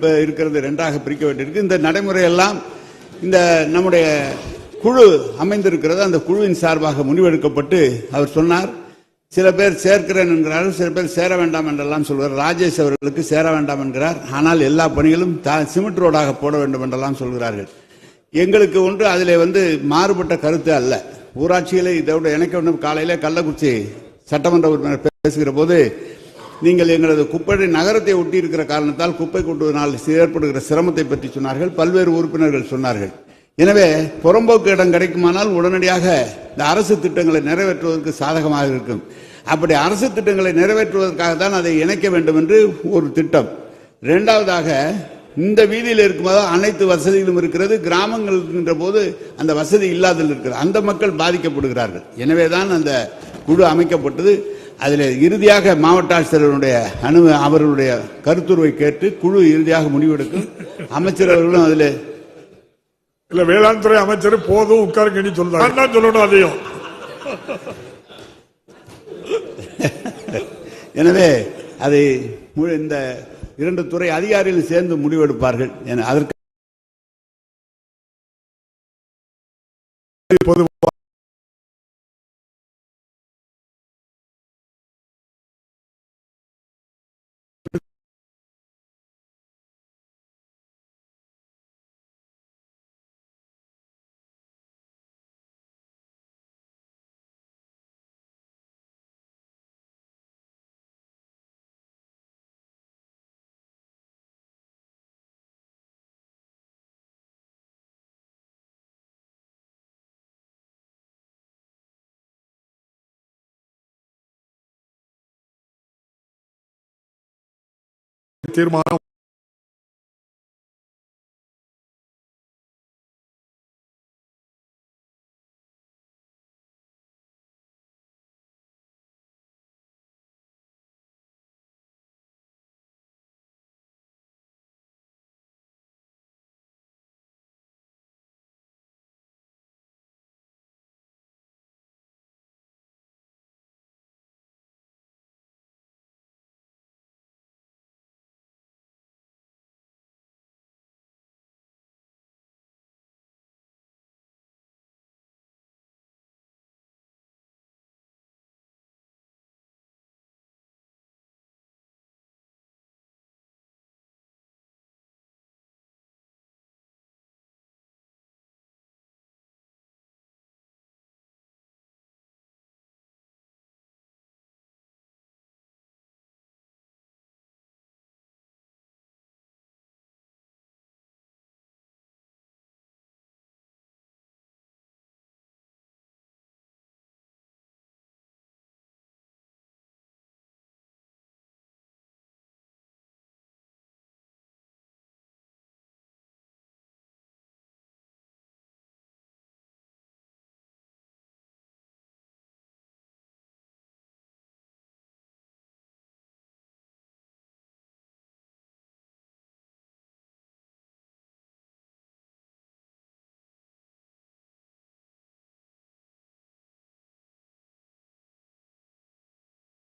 இப்போ இருக்கிறது ரெண்டாக பிரிக்க வேண்டியிருக்கு இந்த நடைமுறையெல்லாம் இந்த நம்முடைய குழு அமைந்திருக்கிறது. அந்த குழுவின் சார்பாக முடிவெடுக்கப்பட்டு அவர் சொன்னார். சில பேர் சேர்க்கிறேன் என்கிறார்கள் சில பேர் சேர வேண்டாம் என்றெல்லாம் சொல்கிறார் ராஜேஷ் அவர்களுக்கு சேர வேண்டாம் என்கிறார். ஆனால் எல்லா பணிகளும் தா- சிமெண்ட் ரோடாக போட வேண்டும் என்றெல்லாம் சொல்கிறார்கள். எங்களுக்கு ஒன்று அதில் வந்து மாறுபட்ட கருத்து அல்ல. ஊராட்சிகளை இதோட இணைக்க வேண்டும் காலையில் கள்ளக்குறிச்சி சட்டமன்ற உறுப்பினர் பேசுகிற போது நீங்கள் எங்களது குப்பை நகரத்தை ஒட்டி இருக்கிற காரணத்தால் குப்பை கொட்டுவதனால் ஏற்படுகிற சிரமத்தை பற்றி சொன்னார்கள். பல்வேறு உறுப்பினர்கள் சொன்னார்கள். எனவே புறம்போக்கு இடம் கிடைக்குமானால் உடனடியாக இந்த அரசு திட்டங்களை நிறைவேற்றுவதற்கு சாதகமாக இருக்கும். அப்படி அரசு திட்டங்களை நிறைவேற்றுவதற்காக தான் அதை இணைக்க வேண்டும் என்று ஒரு திட்டம். இரண்டாவதாக இந்த வீதியில் இருக்கும்போது அனைத்து வசதிகளும் இருக்கிறது. கிராமங்கள் இருக்கின்ற போது அந்த வசதி இல்லாதல் இருக்கிறது. அந்த மக்கள் பாதிக்கப்படுகிறார்கள். எனவே தான் அந்த குழு அமைக்கப்பட்டது. அதில் இறுதியாக மாவட்ட ஆட்சியர்களுடைய அனு அவர்களுடைய கருத்துருவை கேட்டு குழு இறுதியாக முடிவெடுக்கும். அமைச்சர் அவர்களும் அதில் இல்ல வேளாண் துறை அமைச்சர் போதும் உட்காருங்கன்னு சொல்றாங்க சொல்லணும் அதையும். எனவே அதை இந்த இரண்டு துறை அதிகாரிகள் சேர்ந்து முடிவெடுப்பார்கள். என அதற்கு பொது தீர்மானம்